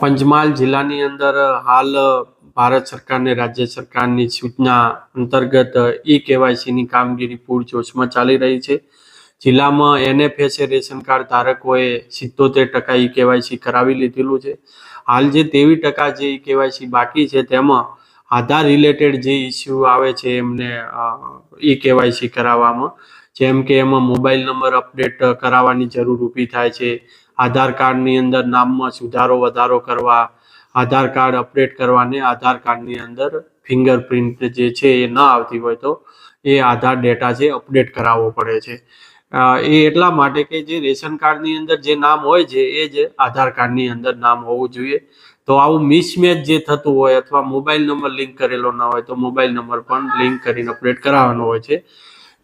પંચમહાલ જિલ્લાની અંદર હાલ ભારત સરકારને રાજ્ય સરકારની સૂચના અંતર્ગત ઈ કેવાયસીની કામગીરી પૂરજોશમાં ચાલી રહી છે. જિલ્લામાં એનએફએસએ રેશન કાર્ડ ધારકોએ સિત્તોતેર ટકા ઈ કેવાયસી કરાવી લીધેલું છે. હાલ જે તેવી ટકા જે ઈ કેવાયસી બાકી છે તેમાં આધાર રિલેટેડ જે ઇસ્યુ આવે છે એમને ઈ કેવાયસી કરાવવામાં, જેમ કે એમાં મોબાઈલ નંબર અપડેટ કરાવવાની જરૂર ઊભી થાય છે. આધાર કાર્ડની અંદર નામમાં સુધારો, વધારો કરવા, આધાર કાર્ડ અપડેટ કરવાને આધાર કાર્ડની અંદર ફિંગરપ્રિન્ટ જે છે એ ન આવતી હોય તો એ આધાર ડેટા છે અપડેટ કરાવવો પડે છે. એ એટલા માટે કે જે રેશન કાર્ડની અંદર જે નામ હોય છે એ જ આધાર કાર્ડની અંદર નામ હોવું જોઈએ. તો આવું મિસમેચ જે થતું હોય અથવા મોબાઈલ નંબર લિંક કરેલો ન હોય તો મોબાઈલ નંબર પણ લિંક કરીને અપડેટ કરાવવાનો હોય છે.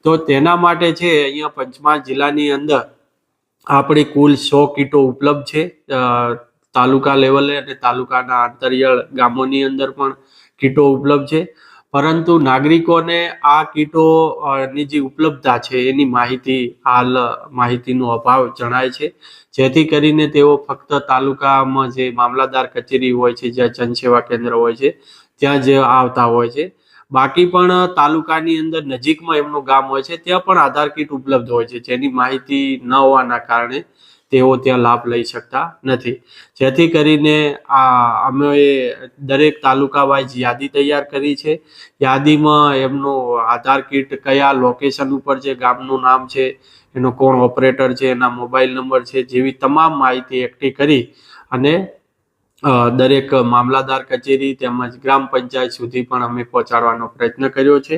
તો તેના માટે છે અહીંયા પંચમહાલ જિલ્લાની અંદર આપણી કુલ સો કીટો ઉપલબ્ધ છે. તાલુકા લેવલે અને તાલુકાના આંતરિયાળ ગામોની અંદર પણ કીટો ઉપલબ્ધ છે. પરંતુ નાગરિકોને આ કીટોની જે ઉપલબ્ધતા છે, એની માહિતી, હાલ માહિતીનો અભાવ જણાય છે. જેથી કરીને તેઓ ફક્ત તાલુકામાં જે મામલાદાર કચેરી હોય છે, જ્યાં જનસેવા કેન્દ્ર હોય છે, ત્યાં જ આવતા હોય છે. બાકી પણ તાલુકાની અંદર નજીકમાં એમનું ગામ હોય છે, ત્યાં પણ આધાર કીટ ઉપલબ્ધ હોય છે. જેની માહિતી ન હોવાના કારણે તેઓ ત્યાં લાભ લઈ શકતા નથી. જેથી કરીને આ, અમે દરેક તાલુકા વાઇઝ યાદી તૈયાર કરી છે. યાદીમાં એમનું આધાર કીટ કયા લોકેશન ઉપર છે, ગામનું નામ છે, એનો કોણ ઓપરેટર છે, એના મોબાઈલ નંબર છે, જેવી તમામ માહિતી એકઠી કરી અને દરેક મામલાદાર કચેરી તેમજ ગ્રામ પંચાયત સુધી પણ અમે પહોંચાડવાનો પ્રયત્ન કર્યો છે.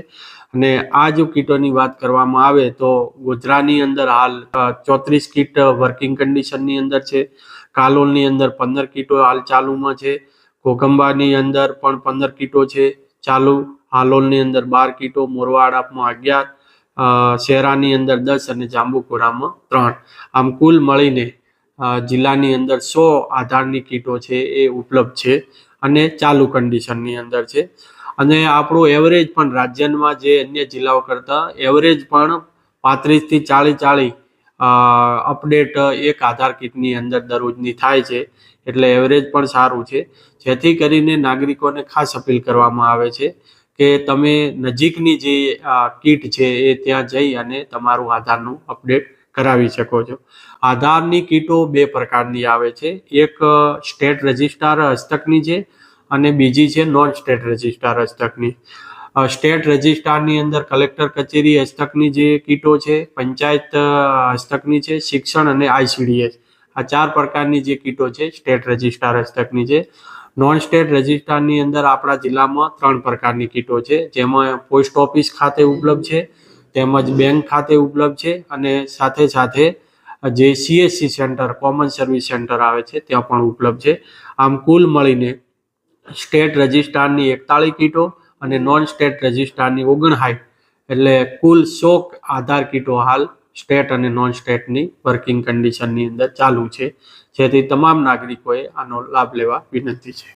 અને આ જો કીટોની વાત કરવામાં આવે તો ગોધરાની અંદર હાલ ચોત્રીસ કીટ વર્કિંગ કન્ડિશનની અંદર છે. કાલોલની અંદર પંદર કીટો હાલ ચાલુમાં છે. કોકંબાની અંદર પણ પંદર કીટો છે ચાલુ. હાલોલની અંદર બાર કીટો, મોરવાડામાં અગિયાર શેરાની અંદર દસ અને જાંબુકોરામાં ત્રણ. આમ કુલ મળીને જિલ્લાની અંદર સો આધારની કીટો છે એ ઉપલબ્ધ છે અને ચાલુ કન્ડિશનની અંદર છે. અને આપણું એવરેજ પણ રાજ્યમાં જે અન્ય જિલ્લાઓ કરતાં એવરેજ પણ પાંત્રીસથી ચાલીસ ચાલીસ અપડેટ એક આધાર કીટની અંદર દરરોજની થાય છે. એટલે એવરેજ પણ સારું છે. જેથી કરીને નાગરિકોને ખાસ અપીલ કરવામાં આવે છે કે તમે નજીકની જે કીટ છે એ ત્યાં જઈ અને તમારું આધારનું અપડેટ કરાવી શકો છો. આધારની કીટો બે પ્રકારની આવે છે. એક સ્ટેટ રજિસ્ટ્રાર હસ્તકની છે અને બીજી છે નોન સ્ટેટ રજિસ્ટ્રાર હસ્તકની. સ્ટેટ રજિસ્ટ્રારની અંદર કલેક્ટર કચેરી હસ્તકની જે કીટો છે, પંચાયત હસ્તકની છે, શિક્ષણ અને આઈસીડીએસ આ ચાર પ્રકારની જે કીટો છે, સ્ટેટ રજિસ્ટ્રાર હસ્તકની છે. નોન સ્ટેટ રજિસ્ટ્રારની અંદર આપણા જિલ્લામાં ત્રણ પ્રકારની કીટો છે, જેમાં પોસ્ટ ઓફિસ ખાતે ઉપલબ્ધ છે તેમજ બેંક ખાતે ઉપલબ્ધ છે અને સાથે સાથે જે CSC centre, common service centre આવે છે, ત્યાં પણ ઉપલબ્ધ છે. આમ કુલ મળીને સ્ટેટ રજિસ્ટ્રારની એકતાળીસ કીટો અને નોન સ્ટેટ રજિસ્ટ્રારની ઓગણસાઠ, એટલે કુલ સો આધાર કીટો હાલ સ્ટેટ અને નોન સ્ટેટની વર્કિંગ કન્ડિશનની અંદર ચાલુ છે. જેથી તમામ નાગરિકોએ આનો લાભ લેવા વિનંતી છે.